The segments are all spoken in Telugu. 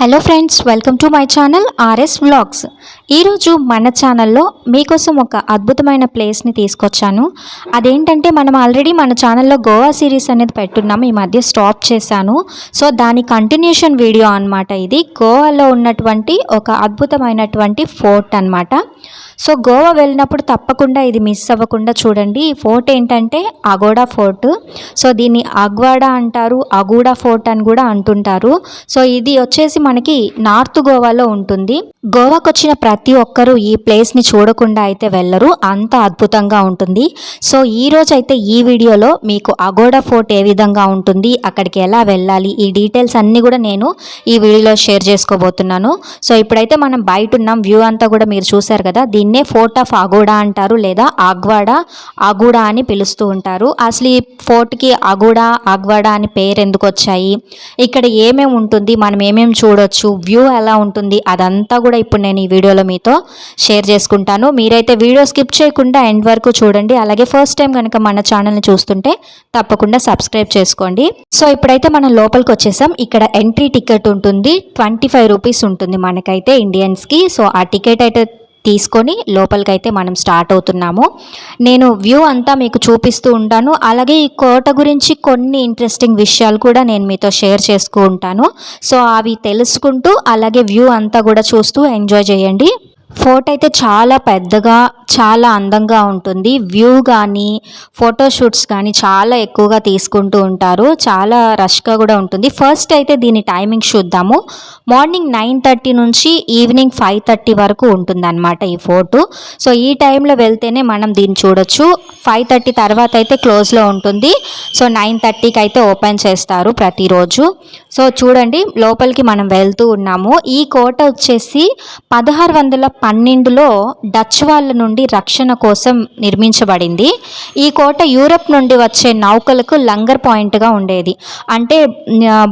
Hello friends welcome to my channel R vlogs ఈరోజు మన ఛానల్లో మీకోసం ఒక అద్భుతమైన ప్లేస్ని తీసుకొచ్చాను. అదేంటంటే మనం ఆల్రెడీ మన ఛానల్లో గోవా సిరీస్ అనేది పెట్టున్నాం. ఈ మధ్య స్టాప్ చేశాను. సో దాని కంటిన్యూషన్ వీడియో అన్నమాట ఇది. గోవాలో ఉన్నటువంటి ఒక అద్భుతమైనటువంటి ఫోర్ట్ అన్నమాట. సో గోవా వెళ్ళినప్పుడు తప్పకుండా ఇది మిస్ అవ్వకుండా చూడండి. ఈ ఫోర్ట్ ఏంటంటే అగోడా ఫోర్ట్ సో దీన్ని అగ్వాడా అంటారు అగూడా ఫోర్ట్ అని కూడా అంటుంటారు. సో ఇది వచ్చేసి మనకి నార్త్ గోవాలో ఉంటుంది. గోవాకు వచ్చిన ప్రతి ఒక్కరూ ఈ ప్లేస్ని చూడకుండా అయితే వెళ్ళరు. అంత అద్భుతంగా ఉంటుంది. సో ఈ రోజు అయితే ఈ వీడియోలో మీకు అగోడా ఫోర్ట్ ఏ విధంగా ఉంటుంది అక్కడికి ఎలా వెళ్ళాలి ఈ డీటెయిల్స్ అన్నీ కూడా నేను ఈ వీడియోలో షేర్ చేసుకోబోతున్నాను. సో ఇప్పుడైతే మనం బయట ఉన్నాం. వ్యూ అంతా కూడా మీరు చూశారు కదా దీన్నే ఫోర్ట్ ఆఫ్ అగోడా అంటారు లేదా ఆగ్వాడా అగూడా అని పిలుస్తూ ఉంటారు. అసలు ఈ ఫోర్ట్కి అగూడా ఆగ్వాడా అని పేరు ఎందుకు వచ్చాయి? ఇక్కడ ఏమేమి ఉంటుంది? మనం ఏమేమి చూడొచ్చు. వ్యూ ఎలా ఉంటుంది అదంతా కూడా ఇప్పుడు నేను ఈ వీడియోలో మీతో షేర్ చేసుకుంటాను. మీరైతే వీడియో స్కిప్ చేయకుండా ఎండ్ వరకు చూడండి. అలాగే ఫస్ట్ టైం కనుక మన ఛానల్ని చూస్తుంటే తప్పకుండా సబ్స్క్రైబ్ చేసుకోండి. సో ఇప్పుడైతే మనం లోపలికి వచ్చేసాం. ఇక్కడ ఎంట్రీ టికెట్ ఉంటుంది. ట్వంటీ ఫైవ్ రూపీస్ ఉంటుంది మనకైతే ఇండియన్స్కి సో ఆ టికెట్ అయితే తీసుకొని లోపలికైతే మనం స్టార్ట్ అవుతున్నాము. నేను వ్యూ అంతా మీకు చూపిస్తూ ఉంటాను. అలాగే ఈ కోట గురించి కొన్ని ఇంట్రెస్టింగ్ విషయాలు కూడా నేను మీతో షేర్ చేసుకుంటూ ఉంటాను. సో అవి తెలుసుకుంటూ అలాగే వ్యూ అంతా కూడా చూస్తూ ఎంజాయ్ చేయండి. ఫోర్ట్ అయితే చాలా పెద్దగా చాలా అందంగా ఉంటుంది. వ్యూ కానీ ఫోటోషూట్స్ కానీ చాలా ఎక్కువగా తీసుకుంటూ ఉంటారు. చాలా రష్గా కూడా ఉంటుంది. ఫస్ట్ అయితే దీని టైమింగ్ చూద్దాము. మార్నింగ్ నైన్ థర్టీ నుంచి ఈవినింగ్ ఫైవ్ థర్టీ వరకు ఉంటుందన్నమాట ఈ ఫోర్టు సో ఈ టైంలో వెళ్తేనే మనం దీన్ని చూడొచ్చు. ఫైవ్ థర్టీ తర్వాత అయితే క్లోజ్లో ఉంటుంది. సో నైన్ థర్టీకి అయితే ఓపెన్ చేస్తారు ప్రతిరోజు. సో చూడండి లోపలికి మనం వెళ్తూ ఉన్నాము. ఈ కోట వచ్చేసి పదహారు వందల పన్నెండులో డచ్ వాళ్ళ నుండి రక్షణ కోసం నిర్మించబడింది. ఈ కోట యూరప్ నుండి వచ్చే నౌకలకు లంగర్ పాయింట్గా ఉండేది. అంటే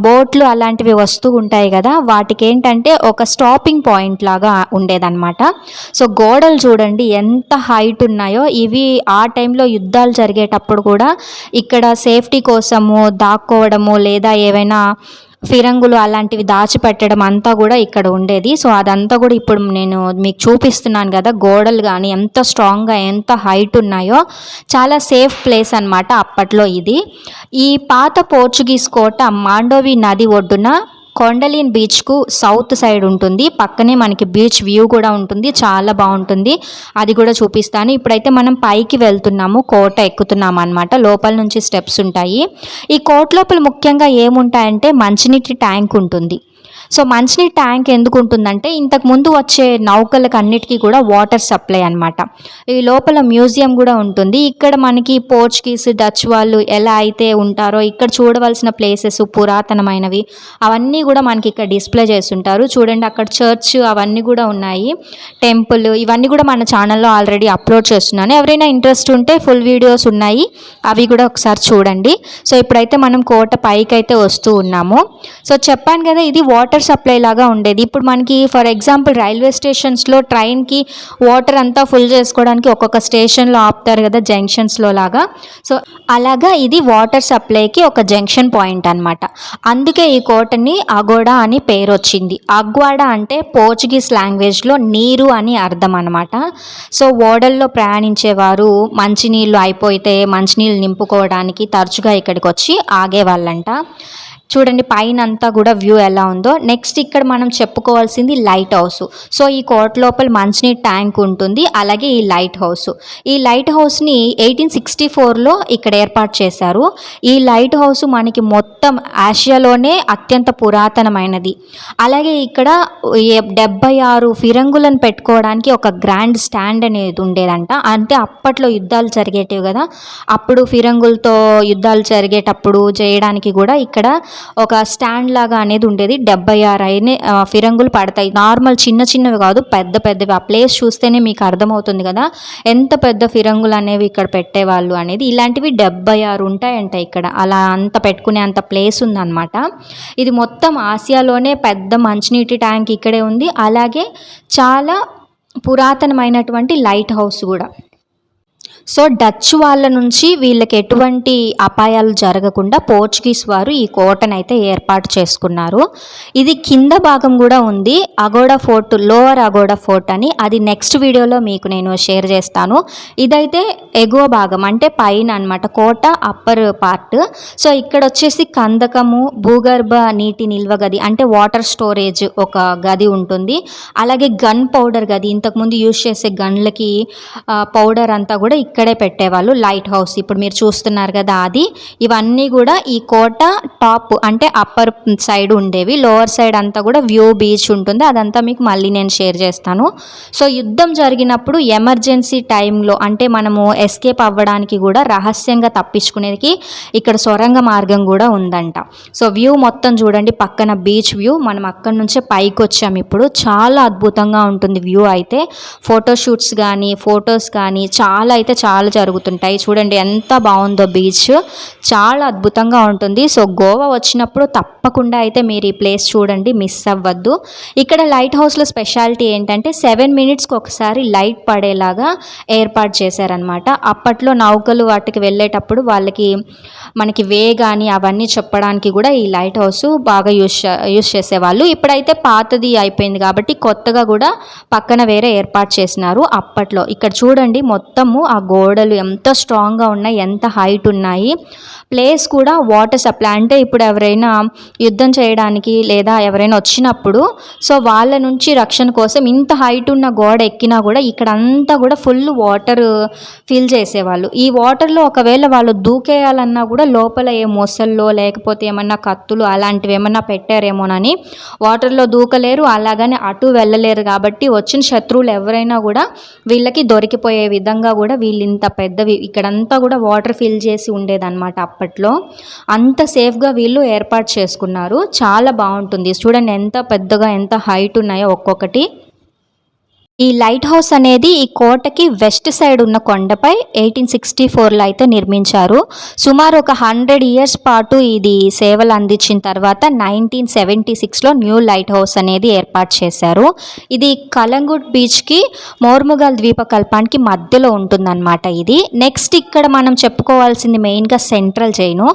బోట్లు అలాంటివి వస్తూ ఉంటాయి కదా వాటికి ఏంటంటే ఒక స్టాపింగ్ పాయింట్ లాగా ఉండేదన్నమాట. సో గోడలు చూడండి ఎంత హైట్ ఉన్నాయో. ఇవి ఆ టైంలో యుద్ధాలు జరిగేటప్పుడు కూడా ఇక్కడ సేఫ్టీ కోసము దాక్కోవడము లేదా ఏవైనా ఫిరంగులు అలాంటివి దాచిపెట్టడం అంతా కూడా ఇక్కడ ఉండేది. సో అదంతా కూడా ఇప్పుడు నేను మీకు చూపిస్తున్నాను కదా గోడలు కానీ ఎంత స్ట్రాంగ్గా ఎంత హైట్ ఉన్నాయో. చాలా సేఫ్ ప్లేస్ అనమాట అప్పట్లో ఇది. ఈ పాత పోర్చుగీస్ కోట మాండోవి నది ఒడ్డున కొండలిన్ బీచ్కు సౌత్ సైడ్ ఉంటుంది. పక్కనే మనకి బీచ్ వ్యూ కూడా ఉంటుంది. చాలా బాగుంటుంది. అది కూడా చూపిస్తాను. ఇప్పుడైతే మనం పైకి వెళ్తున్నాము. కోట ఎక్కుతున్నాం అనమాట లోపల నుంచి స్టెప్స్ ఉంటాయి. ఈ కోట లోపల ముఖ్యంగా ఏముంటాయంటే మంచినీటి ట్యాంక్ ఉంటుంది. సో మంచినీటి ట్యాంక్ ఎందుకు ఉంటుందంటే ఇంతకు ముందు వచ్చే నౌకలకు అన్నిటికీ కూడా వాటర్ సప్లై అన్నమాట. ఈ లోపల మ్యూజియం కూడా ఉంటుంది. ఇక్కడ మనకి పోర్చుగీస్ డచ్ వాళ్ళు ఎలా అయితే ఉంటారో ఇక్కడ చూడవలసిన ప్లేసెస్ పురాతనమైనవి అవన్నీ కూడా మనకి ఇక్కడ డిస్ప్లే చేస్తుంటారు. చూడండి అక్కడ చర్చ్ అవన్నీ కూడా ఉన్నాయి. టెంపుల్ ఇవన్నీ కూడా మన ఛానల్లో ఆల్రెడీ అప్లోడ్ చేస్తున్నాను. ఎవరైనా ఇంట్రెస్ట్ ఉంటే ఫుల్ వీడియోస్ ఉన్నాయి అవి కూడా ఒకసారి చూడండి. సో ఇప్పుడైతే మనం కోట పైకి అయితే వస్తూ ఉన్నాము. సో చెప్పాను కదా ఇది వాటర్ సప్లై లాగా ఉండేది. ఇప్పుడు మనకి ఫర్ ఎగ్జాంపుల్ రైల్వే స్టేషన్స్లో ట్రైన్కి వాటర్ అంతా ఫుల్ చేసుకోవడానికి ఒక్కొక్క స్టేషన్లో ఆపుతారు కదా జంక్షన్స్లో లాగా. సో అలాగా ఇది వాటర్ సప్లైకి ఒక జంక్షన్ పాయింట్ అనమాట అందుకే ఈ కోటని అగోడా అని పేరు వచ్చింది అగ్వాడా అంటే పోర్చుగీస్ లాంగ్వేజ్లో నీరు అని అర్థం అనమాట సో ఓడల్లో ప్రయాణించేవారు మంచినీళ్ళు అయిపోతే మంచినీళ్ళు నింపుకోవడానికి తరచుగా ఇక్కడికి వచ్చి ఆగేవాళ్ళంట. చూడండి పైన అంతా కూడా వ్యూ ఎలా ఉందో. నెక్స్ట్ ఇక్కడ మనం చెప్పుకోవాల్సింది లైట్ హౌస్ సో ఈ కోట లోపల మంచినీటి ట్యాంక్ ఉంటుంది. అలాగే ఈ లైట్ హౌస్ ఈ లైట్ హౌస్ని ఎయిటీన్ సిక్స్టీ ఫోర్లో ఇక్కడ ఏర్పాటు చేశారు. ఈ లైట్ హౌస్ మనకి మొత్తం ఆసియాలోనే అత్యంత పురాతనమైనది. అలాగే ఇక్కడ డెబ్బై ఆరు ఫిరంగులను పెట్టుకోవడానికి ఒక గ్రాండ్ స్టాండ్ అనేది ఉండేదంట. అంటే అప్పట్లో యుద్ధాలు జరిగేటివి కదా. అప్పుడు ఫిరంగులతో యుద్ధాలు జరిగేటప్పుడు చేయడానికి కూడా ఇక్కడ ఒక స్టాండ్ లాగా అనేది ఉండేది. డెబ్బై ఆరు అయిన ఆ, ఫిరంగులు పడతాయి. నార్మల్ చిన్న చిన్నవి కాదు పెద్ద పెద్దవి. ఆ ప్లేస్ చూస్తేనే మీకు అర్థమవుతుంది కదా. ఎంత పెద్ద ఫిరంగులు అనేవి ఇక్కడ పెట్టేవాళ్ళు అనేది. ఇలాంటివి డెబ్బై ఆరు ఉంటాయంట ఇక్కడ. అలా అంత పెట్టుకునే అంత ప్లేస్ ఉందన్నమాట. ఇది మొత్తం ఆసియాలోనే పెద్ద మంచినీటి ట్యాంక్ ఇక్కడే ఉంది. అలాగే చాలా పురాతనమైనటువంటి లైట్ హౌస్ కూడా. సో డచ్ వాళ్ళ నుంచి వీళ్ళకి ఎటువంటి అపాయాలు జరగకుండా పోర్చుగీస్ వారు ఈ కోటను అయితే ఏర్పాటు చేసుకున్నారు. ఇది కింద భాగం కూడా ఉంది. Aguada fort lower Aguada fort అని అది నెక్స్ట్ వీడియోలో మీకు నేను షేర్ చేస్తాను. ఇదైతే ఎగువ భాగం అంటే పైన అనమాట కోట అప్పర్ పార్ట్. సో ఇక్కడ వచ్చేసి కందకము భూగర్భ నీటి నిల్వ గది అంటే వాటర్ స్టోరేజ్ ఒక గది ఉంటుంది. అలాగే గన్ పౌడర్ గది ఇంతకుముందు యూజ్ చేసే గన్లకి పౌడర్ అంతా కూడా ఇక్కడే పెట్టేవాళ్ళు లైట్ హౌస్ ఇప్పుడు మీరు చూస్తున్నారు కదా అది. ఇవన్నీ కూడా ఈ కోట టాప్ అంటే అప్పర్ సైడ్ ఉండేవి. లోవర్ సైడ్ అంతా కూడా వ్యూ బీచ్ ఉంటుంది. అదంతా మీకు మళ్ళీ నేను షేర్ చేస్తాను. సో యుద్ధం జరిగినప్పుడు ఎమర్జెన్సీ టైంలో అంటే మనము ఎస్కేప్ అవ్వడానికి కూడా రహస్యంగా తప్పించుకునేకి ఇక్కడ సొరంగ మార్గం కూడా ఉందంట. సో వ్యూ మొత్తం చూడండి. పక్కన బీచ్ వ్యూ మనం అక్కడి నుంచే పైకి వచ్చాము ఇప్పుడు. చాలా అద్భుతంగా ఉంటుంది వ్యూ అయితే. ఫోటోషూట్స్ కానీ ఫొటోస్ కానీ చాలా అయితే చాలా జరుగుతుంటాయి. చూడండి ఎంత బాగుందో బీచ్. చాలా అద్భుతంగా ఉంటుంది. సో గోవా వచ్చినప్పుడు తప్పకుండా అయితే మీరు ఈ ప్లేస్ చూడండి మిస్ అవ్వద్దు. ఇక్కడ లైట్ హౌస్లో స్పెషాలిటీ ఏంటంటే సెవెన్ మినిట్స్కి ఒకసారి లైట్ పడేలాగా ఏర్పాటు చేశారనమాట అప్పట్లో నౌకలు వాటికి వెళ్ళేటప్పుడు వాళ్ళకి మనకి వే కానీ అవన్నీ చెప్పడానికి కూడా ఈ లైట్ హౌస్ బాగా యూస్ యూస్ చేసేవాళ్ళు. ఇప్పుడైతే పాతది అయిపోయింది కాబట్టి కొత్తగా కూడా పక్కన వేరే ఏర్పాటు చేసినారు అప్పట్లో. ఇక్కడ చూడండి మొత్తము ఆ గోడలు ఎంత స్ట్రాంగ్గా ఉన్నాయి ఎంత హైట్ ఉన్నాయి. ప్లేస్ కూడా వాటర్ సప్లై అంటే ఇప్పుడు ఎవరైనా యుద్ధం చేయడానికి లేదా ఎవరైనా వచ్చినప్పుడు సో వాళ్ళ నుంచి రక్షణ కోసం ఇంత హైట్ ఉన్న గోడ ఎక్కినా కూడా ఇక్కడ అంతా కూడా ఫుల్ వాటర్ ఫిల్ చేసేవాళ్ళు. ఈ వాటర్లో ఒకవేళ వాళ్ళు దూకేయాలన్నా కూడా లోపల ఏ మొసల్లో లేకపోతే ఏమన్నా కత్తులు అలాంటివి ఏమన్నా పెట్టారేమోనని వాటర్లో దూకలేరు. అలాగని అటు వెళ్ళలేరు కాబట్టి వచ్చిన శత్రువులు ఎవరైనా కూడా వీళ్ళకి దొరికిపోయే విధంగా కూడా వీళ్ళు ఇంత పెద్దవి ఇక్కడంతా కూడా వాటర్ ఫిల్ చేసి ఉండేదన్నమాట అప్పట్లో. అంత సేఫ్గా వీళ్ళు ఏర్పాటు చేసుకున్నారు. చాలా బాగుంటుంది. చూడండి ఎంత పెద్దగా ఎంత హైట్ ఉన్నాయో ఒక్కొక్కటి. ఈ లైట్ హౌస్ అనేది ఈ కోటకి వెస్ట్ సైడ్ ఉన్న కొండపై ఎయిటీన్ సిక్స్టీ ఫోర్లో అయితే నిర్మించారు. సుమారు ఒక హండ్రెడ్ ఇయర్స్ పాటు ఇది సేవలు అందించిన తర్వాత నైన్టీన్ సెవెంటీ సిక్స్లో న్యూ లైట్ హౌస్ అనేది ఏర్పాటు చేశారు. ఇది కలంగుట్ బీచ్కి మోర్ముగల్ ద్వీపకల్పానికి మధ్యలో ఉంటుందన్నమాట ఇది. నెక్స్ట్ ఇక్కడ మనం చెప్పుకోవాల్సింది మెయిన్గా సెంట్రల్ జైలు.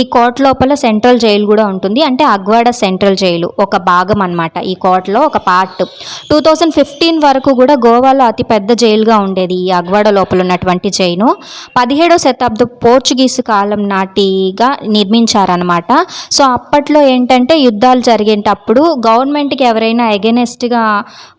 ఈ కోట లోపల సెంట్రల్ జైలు కూడా ఉంటుంది. అంటే అగ్వాడ సెంట్రల్ జైలు ఒక భాగం అనమాట ఈ కోటలో ఒక పార్ట్. టూ థౌజండ్ ఫిఫ్టీన్ వరకు వరకు కూడా గోవాలో అతి పెద్ద జైలుగా ఉండేది ఈ అగ్వాడ లోపల ఉన్నటువంటి జైలు పదిహేడవ శతాబ్దం పోర్చుగీస్ కాలం నాటిగా నిర్మించారనమాట సో అప్పట్లో ఏంటంటే యుద్ధాలు జరిగేటప్పుడు గవర్నమెంట్కి ఎవరైనా ఎగెనెస్ట్గా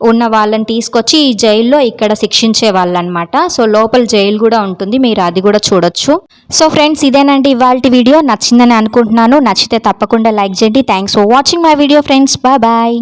ఉన్న వాళ్ళని తీసుకొచ్చి ఈ జైల్లో ఇక్కడ శిక్షించే వాళ్ళనమాట సో లోపల జైలు కూడా ఉంటుంది. మీరు అది కూడా చూడొచ్చు. సో ఫ్రెండ్స్ ఇదేనండి ఇవాళ వీడియో. నచ్చిందని అనుకుంటున్నాను. నచ్చితే తప్పకుండా లైక్ చేయండి. Thanks for watching my video friends. Bye bye.